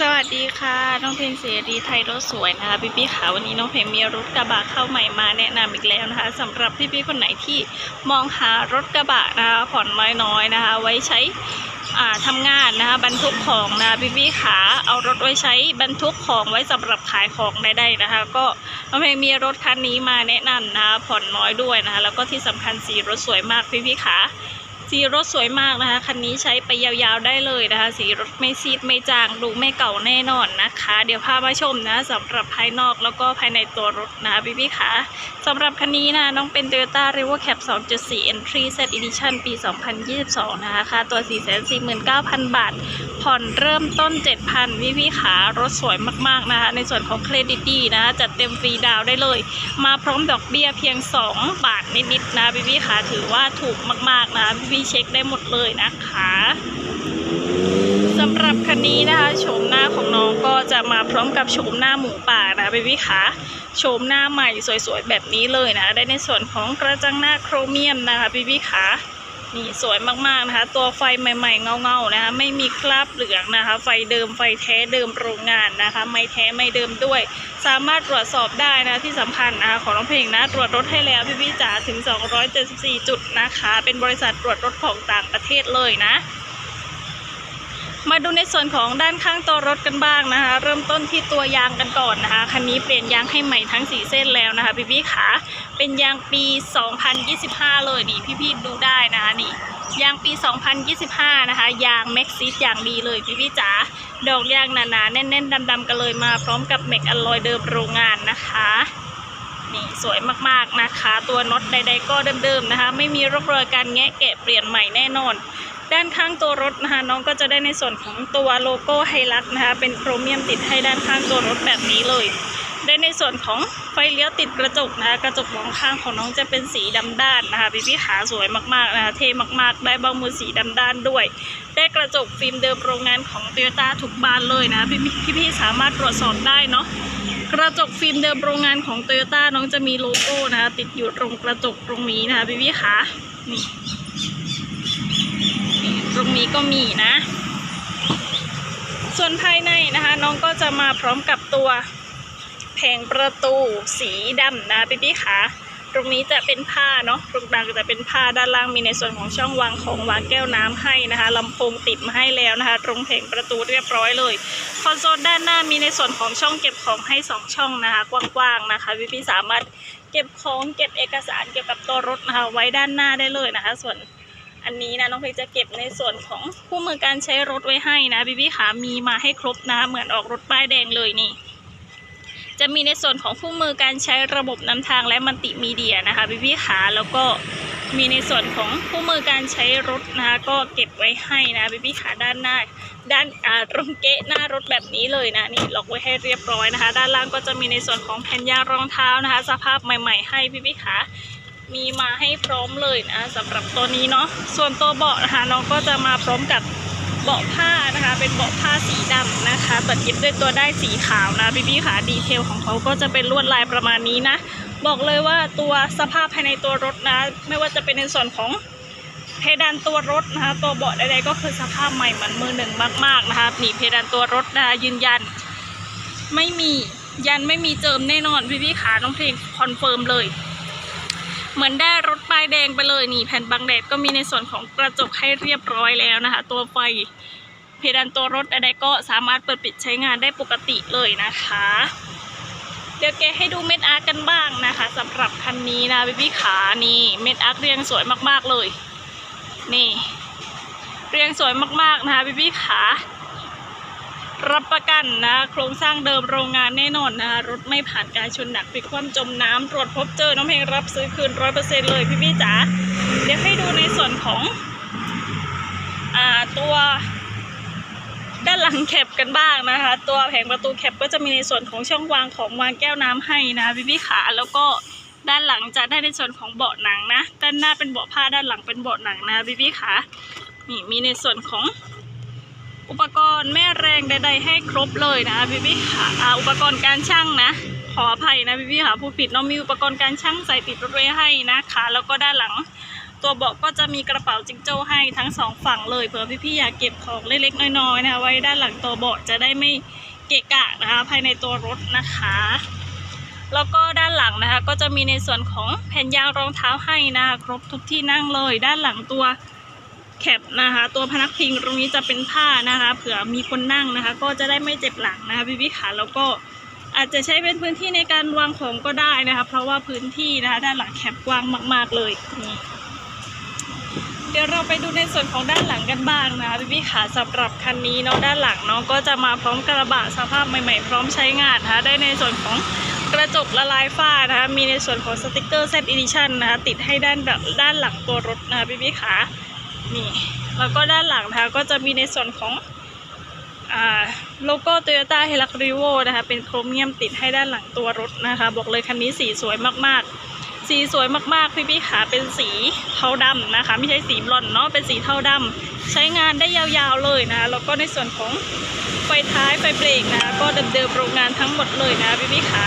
สวัสดีค่ะ น้องเพลงเสรีไทยรถสวยนะคะพี่พี่ๆค่ะวันนี้น้องเพลงมีรถกระบะเข้าใหม่มาแนะนำอีกแล้วนะคะสำหรับพี่พี่คนไหนที่มองหารถกระบะนะคะผ่อนน้อยๆนะคะ ไว้ใช้อ่าทำงานนะคะบรรทุกของนะคะพี่พี่ขาเอารถไว้ใช้บรรทุกของไว้สำหรับขายของได้ๆนะคะ ก็น้องเพลงมีรถคันนี้มาแนะนำนะคะผ่อนน้อยด้วยนะคะแล้วก็ที่สำคัญสีรถสวยมากพี่พี่ขา สีรถสวยมากนะคะ คันนี้ใช้ไปยาวๆได้เลยนะคะ สีรถไม่ซีดไม่จางดูไม่เก่าแน่นอนนะคะ เดี๋ยวพามาชมนะสำหรับภายนอกแล้วก็ภายในตัวรถนะคะพี่พี่ๆคะสำหรับคันนี้นะน้องเป็น Toyota r e v o Cap 2.4 Entry Z Edition ปี 2022 นะคะค่าตัว 449,000 บาท ผ่อนเริ่มต้น 7,000พี่พี่ขารถสวยมากๆนะคะ ในส่วนของเครดิตดีนะคะจัดเต็มฟรีดาวได้เลย มาพร้อมดอกเบี้ยเพียง 2 บาทนิดๆนะพี่พี่ขาถือว่าถูกมากๆนะพี่พี่เช็คได้หมดเลยนะคะสำหรับคันนี้นะคะโฉมหน้าของน้องก็จะมาพร้อมกับโฉมหน้าหมูป่านะพี่พี่ขาโฉมหน้าใหม่สวยๆแบบนี้เลยนะ ได้ในส่วนของกระจังหน้าโครเมียมนะคะพี่พี่ขา นี่สวยมากๆนะคะ ตัวไฟใหม่ๆเงาๆนะคะ ไม่มีคราบเหลืองนะคะ ไฟเดิมไฟแท้เดิมโรงงานนะคะ ไม่แท้ไม่เดิมด้วย สามารถตรวจสอบได้นะที่สำคัญนะคะของน้องเพลงนะ ตรวจรถให้แล้วพี่พี่จ๋าถึง 274 จุดนะคะ เป็นบริษัทตรวจรถของต่างประเทศเลยนะ มาดูในส่วนของด้านข้างตัวรถกันบ้างนะคะ เริ่มต้นที่ตัวยางกันก่อนนะคะคันนี้เปลี่ยนยางให้ใหม่ทั้งสีเส้นแล้วนะคะพี่พี่ขาเป็นยางปี 2025 เลยนี่พี่ๆดูได้นะคะนี่ยางปี 2025 นะคะ ยางแม็กซิสอย่างดีเลยพี่พี่จ๋าดอกยางหนาๆแน่นๆดำๆกันเลยมาพร้อมกับแม็กอลลอยเดิมโรงงานนะคะนี่สวยมากๆนะคะ ตัวน็อตใด ๆ ก็เดิมๆนะคะ ไม่มีร่องรอยการแงะแกะเปลี่ยนใหม่แน่นอน ด้านข้างตัวรถนะคะน้องก็จะได้ในส่วนของตัวโลโก้ไฮลักนะคะเป็นโครเมียมติดให้ด้านข้างตัวรถแบบนี้เลย ได้ในส่วนของไฟเลี้ยวติดกระจกนะคะกระจกมองข้างของน้องจะเป็นสีดำด้านนะคะพี่พี่ขาสวยมากๆนะคะเท่มากๆ ได้บ้างมือสีดำด้านด้วย ได้กระจกฟิล์มเดิมโรงงานของโตโยต้าทุกบานเลยนะพี่พี่พี่สามารถตรวจสอบได้เนาะกระจกฟิล์มเดิมโรงงานของโตโยต้าน้องจะมีโลโก้นะคะติดอยู่ตรงกระจกตรงนี้นะคะพี่พี่ๆคะนี่นี่ ตรงนี้ก็มีนะ ส่วนภายในนะคะ น้องก็จะมาพร้อมกับตัวแผงประตูสีดำนะพี่พี่ๆคะตรงนี้จะเป็นผ้าเนาะตรงกลางจะเป็นผ้าด้านล่างมีในส่วนของช่องวางของวางแก้วน้ำให้นะคะลำโพงติดมาให้แล้วนะคะ ตรงแผงประตูเรียบร้อยเลย คอนโซลด้านหน้ามีในส่วนของช่องเก็บของให้ 2 ช่องนะคะ กว้างๆนะคะพี่พี่ๆสามารถเก็บของเก็บเอกสารเกี่ยวกับตัวรถนะคะไว้ด้านหน้าได้เลยนะคะ ส่วน อันนี้นะน้องเพลจะเก็บในส่วนของคู่มือการใช้รถไว้ให้นะพี่พี่ขามีมาให้ครบนะ เหมือนออกรถป้ายแดงเลยนี่ จะมีในส่วนของคู่มือการใช้ระบบนำทางและมัลติมีเดียนะคะพี่พี่ขาแล้วก็มีในส่วนของคู่มือการใช้รถนะคะก็เก็บไว้ให้นะพี่พี่ขาด้านหน้า ด้านอ่าตรงเกะหน้ารถแบบนี้เลยนะนี่ล็อกไว้ให้เรียบร้อยนะคะ ด้านล่างก็จะมีในส่วนของแผ่นยางรองเท้านะคะ สภาพใหม่ ๆ ให้พี่พี่ขา มีมาให้พร้อมเลยนะสำหรับตัวนี้เนาะส่วนตัวเบาะนะคะน้องก็จะมาพร้อมกับเบาะผ้านะคะ เป็นเบาะผ้าสีดำนะคะเปิดกิฟด้วยตัวได้สีขาวนะพี่พี่ๆขาดีเทลของเขาก็จะเป็นลวดลายประมาณนี้นะ บอกเลยว่าตัวสภาพภายในตัวรถนะ ไม่ว่าจะเป็นในส่วนของเพดานตัวรถนะคะ ตัวเบาะใดๆก็คือสภาพใหม่เหมือนมือหนึ่งมาก ๆนะคะหนีเพดานตัวรถนะคะยืนยัน ไม่มียันไม่มีเจิมแน่นอนพี่พี่ๆขาน้องเพลงคอนเฟิร์มเลย เหมือนได้รถป้ายแดงไปเลยนี่แผ่นบังแดดก็มีในส่วนของกระจกให้เรียบร้อยแล้วนะคะ ตัวไฟเพดานตัวรถใดๆก็สามารถเปิดปิดใช้งานได้ปกติเลยนะคะ เดี๋ยวแกให้ดูเม็ดอาร์กันบ้างนะคะสำหรับคันนี้นะพี่พี่ขานี่เม็ดอาร์เรียงสวยมากๆเลย นี่ เรียงสวยมากๆนะคะพี่พี่ขา รับประกันนะโครงสร้างเดิมโรงงานแน่นอนนะคะรถไม่ผ่านการชนหนักพลิกคว่ำจมน้ำตรวจพบเจอน้องเพลงรับซื้อคืนร้อยเปอร์เซ็นเลยพี่พี่จ๋าเดี๋ยวให้ดูในส่วนของอ่าตัวด้านหลังแคปกันบ้างนะคะ ตัวแผงประตูแคปก็จะมีในส่วนของช่องวางของวางแก้วน้ำให้นะพี่พี่ขาแล้วก็ด้านหลังจะได้ในส่วนของเบาะหนังนะด้านหน้าเป็นเบาะผ้าด้านหลังเป็นเบาะหนังนะพี่พี่ขานี่มีในส่วนของ อุปกรณ์แม่แรงใด ๆ ให้ครบเลยนะพี่พี่ๆขาอ่าอุปกรณ์การช่างนะ ขออภัยนะพี่พี่ๆค่ะผู้ผิดเน้องมีอุปกรณ์การช่างใส่ติดรถไว้ให้นะคะ แล้วก็ด้านหลังตัวเบาะก็จะมีกระเป๋าจิงโจ้ให้ทั้งสองฝั่งเลยเผื่อพี่ๆอยากเก็บของเล็กๆน้อยๆนะคะไว้ด้านหลังตัวเบาะจะได้ไม่เกะกะนะคะภายในตัวรถนะคะ แล้วก็ด้านหลังนะคะก็จะมีในส่วนของแผ่นยางรองเท้าให้นะคะครบทุกที่นั่งเลย ด้านหลังตัว แคปนะคะ ตัวพนักพิงตรงนี้จะเป็นผ้านะคะ เผื่อมีคนนั่งนะคะ ก็จะได้ไม่เจ็บหลังนะคะพี่พี่ขาแล้วก็อาจจะใช้เป็นพื้นที่ในการวางของก็ได้นะคะ เพราะว่าพื้นที่นะคะด้านหลังแคปกว้างมาก ๆเลยนี่เดี๋ยวเราไปดูในส่วนของด้านหลังกันบ้างนะคะพี่พี่ขาสำหรับคันนี้เนาะด้านหลังเนาะก็จะมาพร้อมกระบะสภาพใหม่ๆ พร้อมใช้งานนะคะได้ในส่วนของกระจกละลายฝ้านะคะมีในส่วนของสติกเกอร์ Z Edition นะคะติดให้ด้านแบบด้านหลังตัวรถนะคะพี่พี่ขา นี่แล้วก็ด้านหลังนะคะก็จะมีในส่วนของโลโก้ Toyota h i l u x r e v o นะคะเป็นโครเมียมติดให้ด้านหลังตัวรถนะคะ บอกเลยคันนี้สีสวยมากๆ สีสวยมากๆ พี่พี่ขาเป็นสีเทาดำนะคะ ไม่ใช่สีบลอนเนาะเป็นสีเทาดำใช้งานได้ยาวๆเลยนะคะแล้วก็ในส่วนของไฟท้ายไฟเบรกนะคะก็เดิมๆโรงงานทั้งหมดเลยนะพี่พี่ขา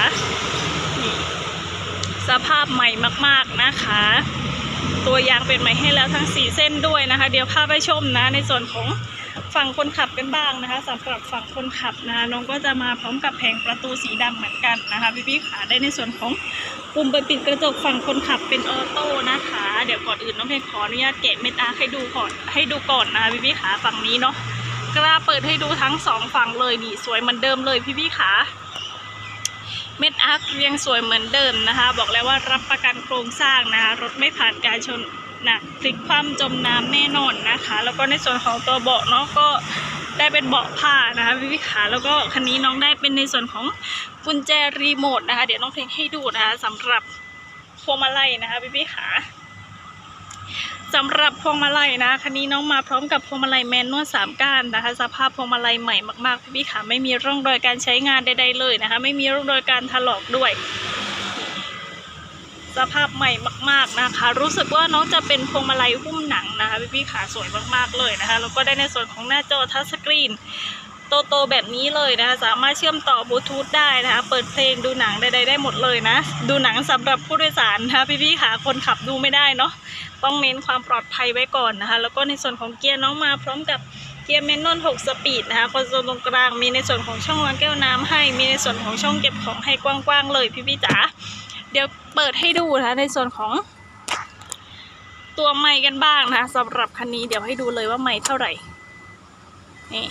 นี่สภาพใหม่มากๆนะคะ ตัวยางเป็นใหม่ให้แล้วทั้ง 4 เส้นด้วยนะคะ เดี๋ยวพาไปชมนะ ในส่วนของฝั่งคนขับกันบ้างนะคะสำหรับฝั่งคนขับนะคะน้องก็จะมาพร้อมกับแผงประตูสีดำเหมือนกันนะคะพี่พี่ขาได้ในส่วนของปุ่มเปิดปิดกระจกฝั่งคนขับเป็นออโต้นะคะ เดี๋ยวก่อนอื่นน้องเพลงขออนุญาตเกะเมตอาร์ให้ดูก่อนให้ดูก่อนนะคะพี่พี่ขาฝั่งนี้เนาะกล้าเปิดให้ดูทั้งสองฝั่งเลยนี่สวยเหมือนเดิมเลยพี่พี่ขา เม็ดอาร์คเรียงสวยเหมือนเดิมนะคะ บอกแล้วว่ารับประกันโครงสร้างนะคะรถไม่ผ่านการชนหนักพลิกคว่ำจมน้ำแน่นอนนะคะ แล้วก็ในส่วนของตัวเบาะเนาะก็ได้เป็นเบาะผ้านะคะพี่พี่ขาแล้วก็คันนี้น้องได้เป็นในส่วนของกุญแจรีโมทนะคะ เดี๋ยวน้องเพลงให้ดูนะคะสำหรับพวงมาลัยนะคะพี่พี่ขา สำหรับพวงมาลัยนะคันนี้น้องมาพร้อมกับพวงมาลัยแมนนวลสามก้านนะคะ สภาพพวงมาลัยใหม่มากๆพี่พี่ขาไม่มีร่องรอยการใช้งานใดๆเลยนะคะ ไม่มีร่องรอยการถลอกด้วย สภาพใหม่มาก ๆนะคะ รู้สึกว่าน้องจะเป็นพวงมาลัยหุ้มหนังนะคะพี่พี่ขาสวยมากๆเลยนะคะแล้วก็ได้ในส่วนของหน้าจอทัชสกรีน โตๆแบบนี้เลยนะคะ สามารถเชื่อมต่อบลูทูธได้นะคะ เปิดเพลงดูหนังใดๆได้หมดเลยนะ ดูหนังสำหรับผู้โดยสารนะคะพี่ๆค่ะคนขับดูไม่ได้เนาะต้องเน้นความปลอดภัยไว้ก่อนนะคะ แล้วก็ในส่วนของเกียร์น้องมาพร้อมกับเกียร์แมนนวล6สปีดนะคะคอนโซลตรงกลางมีในส่วนของช่องวางแก้วน้ำให้ มีในส่วนของช่องเก็บของให้กว้างๆเลยพี่ๆจ๋าเดี๋ยวเปิดให้ดูนะคะในส่วนของตัวไม้กันบ้างนะคะสำหรับคันนี้เดี๋ยวให้ดูเลยว่าไม้เท่าไหร่นี่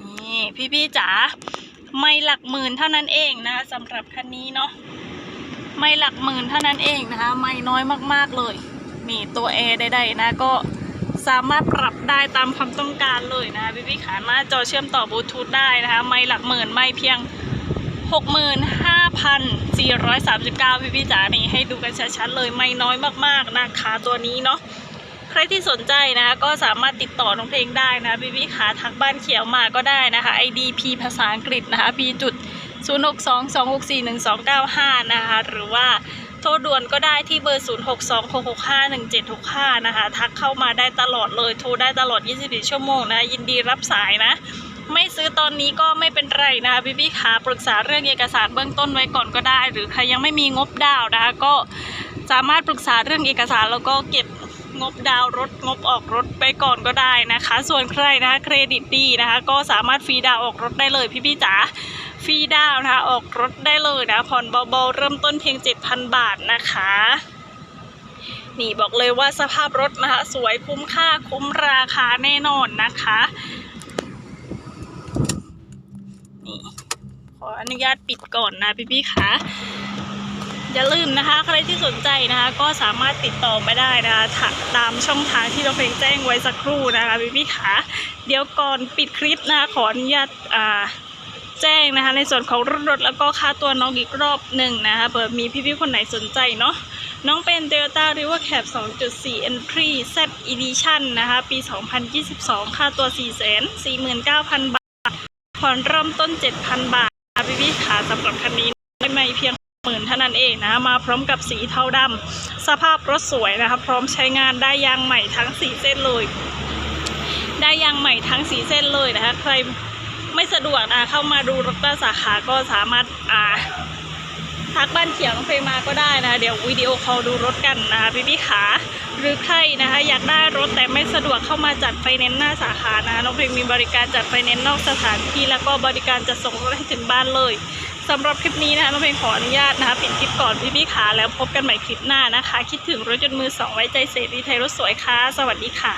นี่ พี่ๆจ๋าไม่หลักหมื่นเท่านั้นเองนะคะสำหรับคันนี้เนาะไม่หลักหมื่นเท่านั้นเองนะคะ ไม่น้อยมากๆเลยนี่ตัวแอร์ใดๆนะก็สามารถปรับได้ตามความต้องการเลยนะคะพี่ๆขาหน้าจอเชื่อมต่อบลูทูธได้นะคะ ไม่หลักหมื่นไม่เพียง 65,439 พี่ๆจ๋านี่ให้ดูกันชัดๆเลยไม่น้อยมากๆนะคะตัวนี้เนาะ ใครที่สนใจนะคะก็สามารถติดต่อน้องเพลงได้นะพี่พี่ขาทักบ้านเขียวมาก็ได้นะคะ ID P ภาษาอังกฤษนะคะ P จุด0 6 2 2 6 4 1 2 9 5 นะคะ หรือว่าโทรด่วนก็ได้ที่เบอร์ 0 6 2 6 6 5 1 7 6 5 นะคะ ทักเข้ามาได้ตลอดเลย โทรได้ตลอด 24 ชั่วโมงนะ ยินดีรับสายนะ ไม่ซื้อตอนนี้ก็ไม่เป็นไรนะคะพี่พี่ขาปรึกษาเรื่องเอกสารเบื้องต้นไว้ก่อนก็ได้ หรือใครยังไม่มีงบดาวน์นะคะก็สามารถปรึกษาเรื่องเอกสารแล้วก็เก็บ งบดาวรถงบออกรถไปก่อนก็ได้นะคะ ส่วนใครนะคะเครดิตดีนะคะ ก็สามารถฟรีดาวออกรถได้เลยพี่พี่จ๋าฟรีดาวนะคะออกรถได้เลยนะผ่อนเบาๆเริ่มต้นเพียง 7,000 บาทนะคะนี่บอกเลยว่าสภาพรถนะคะสวยคุ้มค่าคุ้มราคาแน่นอนนะคะนี่ขออนุญาตปิดก่อนนะพี่พี่คะ อย่าลืมนะคะ ใครที่สนใจนะคะ ก็สามารถติดต่อมาได้นะคะตามช่องทางที่เราเพลงแจ้งไว้สักครู่นะคะพี่พี่ขาเดี๋ยวก่อนปิดคลิปนะคะขออนุญาตอ่าแจ้งนะคะ ในส่วนของรถรถแล้วก็ค่าตัวน้องอีกรอบหนึ่งนะคะเผื่อมีพี่ๆคนไหนสนใจเนาะน้องเป็น Toyota r i v e r Cab 2.4 Entry Z Edition นะคะ ปี 2022 ค่าตัว 449,000 บาท ผ่อนเริ่มต้น 7,000 บาทนะคะพี่ขาสำหรับคันนี้ หมื่นเท่านั้นเองนะมาพร้อมกับสีเทาดำสภาพรถสวยนะคะพร้อมใช้งานได้ยางใหม่ทั้งสีเส้นเลย ได้ยางใหม่ทั้งสีเส้นเลยนะคะใครไม่สะดวกนะเข้ามาดูรถสาขาก็สามารถอ่าพักบ้านเขียงเพลงมาก็ได้นะเดี๋ยววิดีโอคอลดูรถกันนะคะพี่พี่ๆขาหรือใครนะคะอยากได้รถแต่ไม่สะดวกเข้ามาจัดไฟแนนซ์หน้าสาขานะคะน้องเพลงมีบริการจัดไฟแนนซ์นอกสถานที่แล้วก็บริการจัดส่งรถให้ถึงบ้านเลย สำหรับคลิปนี้นะคะน้องเพลงขออนุญาตนะคะปิดคลิปก่อนพี่พี่ๆขาแล้วพบกันใหม่คลิปหน้านะคะ คิดถึงรถยนต์มือสองไว้ใจเสรีไทยรถสวยค่ะ สวัสดีค่ะ